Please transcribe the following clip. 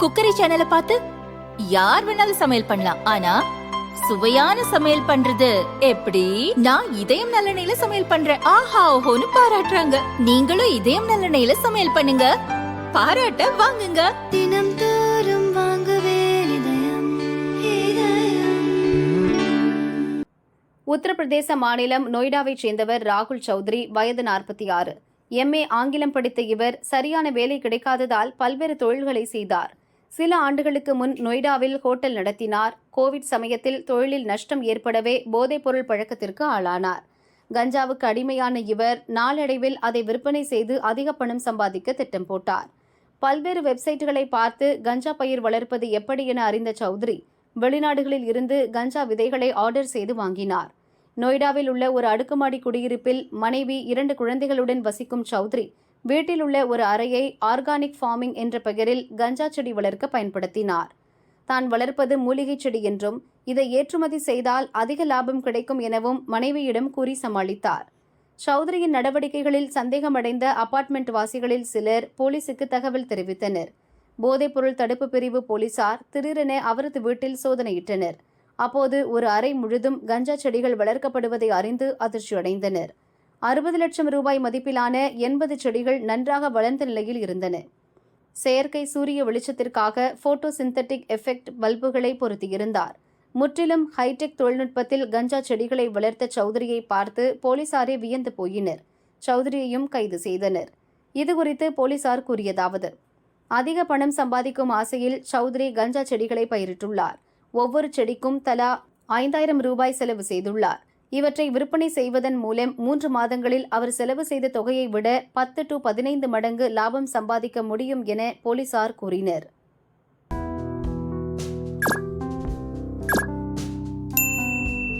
Cookery சேனலை பார்த்து யார் வேணாலும் சமையல் பண்ணலாம். ஆனா சுவையான சமையல் பண்றது எப்படி? நான் இதயம் நல்லெண்ணெயில சமையல் பண்றேன். ஆஹா ஓஹோன்னு பாராட்டுறாங்க. நீங்களும் இதயம் நல்லெண்ணெயில சமையல் பண்ணுங்க. பாராட்ட வாங்குங்க. தினம் தோறும் வாங்குவே இதயம் இதயம். உத்தரப்பிரதேச மாநிலம் நொய்டாவைச் சேர்ந்தவர் ராகுல் சௌத்ரி வயது நாற்பத்தி ஆறு. எம்ஏ ஆங்கிலம் படித்த இவர் சரியான வேலை கிடைக்காததால் பல்வேறு தொழில்களை செய்தார். சில ஆண்டுகளுக்கு முன் நொய்டாவில் ஹோட்டல் நடத்தினார். கோவிட் சமயத்தில் தொழிலில் நஷ்டம் ஏற்படவே போதைப்பொருள் பழக்கத்திற்கு ஆளானார். கஞ்சாவுக்கு அடிமையான இவர் நாளடைவில் அதை விற்பனை செய்து அதிக பணம் சம்பாதிக்க திட்டம் போட்டார். பல்வேறு வெப்சைட்டுகளை பார்த்து கஞ்சா பயிர் வளர்ப்பது எப்படி என அறிந்த சௌத்ரி வெளிநாடுகளில் இருந்து கஞ்சா விதைகளை ஆர்டர் செய்து வாங்கினார். நொய்டாவில் உள்ள ஒரு அடுக்குமாடி குடியிருப்பில் மனைவி இரண்டு குழந்தைகளுடன் வசிக்கும் சௌத்ரி வீட்டில் உள்ள ஒரு அறையை ஆர்கானிக் ஃபார்மிங் என்ற பெயரில் கஞ்சா செடி வளர்க்க பயன்படுத்தினார். தான் வளர்ப்பது மூலிகை செடி என்றும் இதை ஏற்றுமதி செய்தால் அதிக லாபம் கிடைக்கும் எனவும் மனைவியிடம் கூறி சமாளித்தார். சௌத்ரியின் நடவடிக்கைகளில் சந்தேகமடைந்த அபார்ட்மெண்ட் வாசிகளில் சிலர் போலீசுக்கு தகவல் தெரிவித்தனர். போதைப்பொருள் தடுப்பு பிரிவு போலீசார் திடீரென அவரது வீட்டில் சோதனையிட்டனர். அப்போது ஒரு அறை முழுதும் கஞ்சா செடிகள் வளர்க்கப்படுவதை அறிந்து அதிர்ச்சியடைந்தனர். அறுபது லட்சம் ரூபாய் மதிப்பிலான எண்பது செடிகள் நன்றாக வளர்ந்த நிலையில் இருந்தன. செயற்கை சூரிய வெளிச்சத்திற்காக போட்டோ சிந்தட்டிக் எஃபெக்ட் பல்புகளை பொருத்தியிருந்தார். முற்றிலும் ஹைடெக் தொழில்நுட்பத்தில் கஞ்சா செடிகளை வளர்த்த சௌதரியை பார்த்து போலீசாரே வியந்து போயினர். சௌதரியையும் கைது செய்தனர். இதுகுறித்து போலீசார் கூறியதாவது அதிக பணம் சம்பாதிக்கும் ஆசையில் சௌத்ரி கஞ்சா செடிகளை பயிரிட்டுள்ளார். ஒவ்வொரு செடிக்கும் தலா ஐந்தாயிரம் ரூபாய் செலவு செய்துள்ளார். இவற்றை விற்பனை செய்வதன் மூலம் மூன்று மாதங்களில் அவர் செலவு செய்த தொகையை விட பத்து டு பதினைந்து மடங்கு லாபம் சம்பாதிக்க முடியும் என போலீசார் கூறினர்.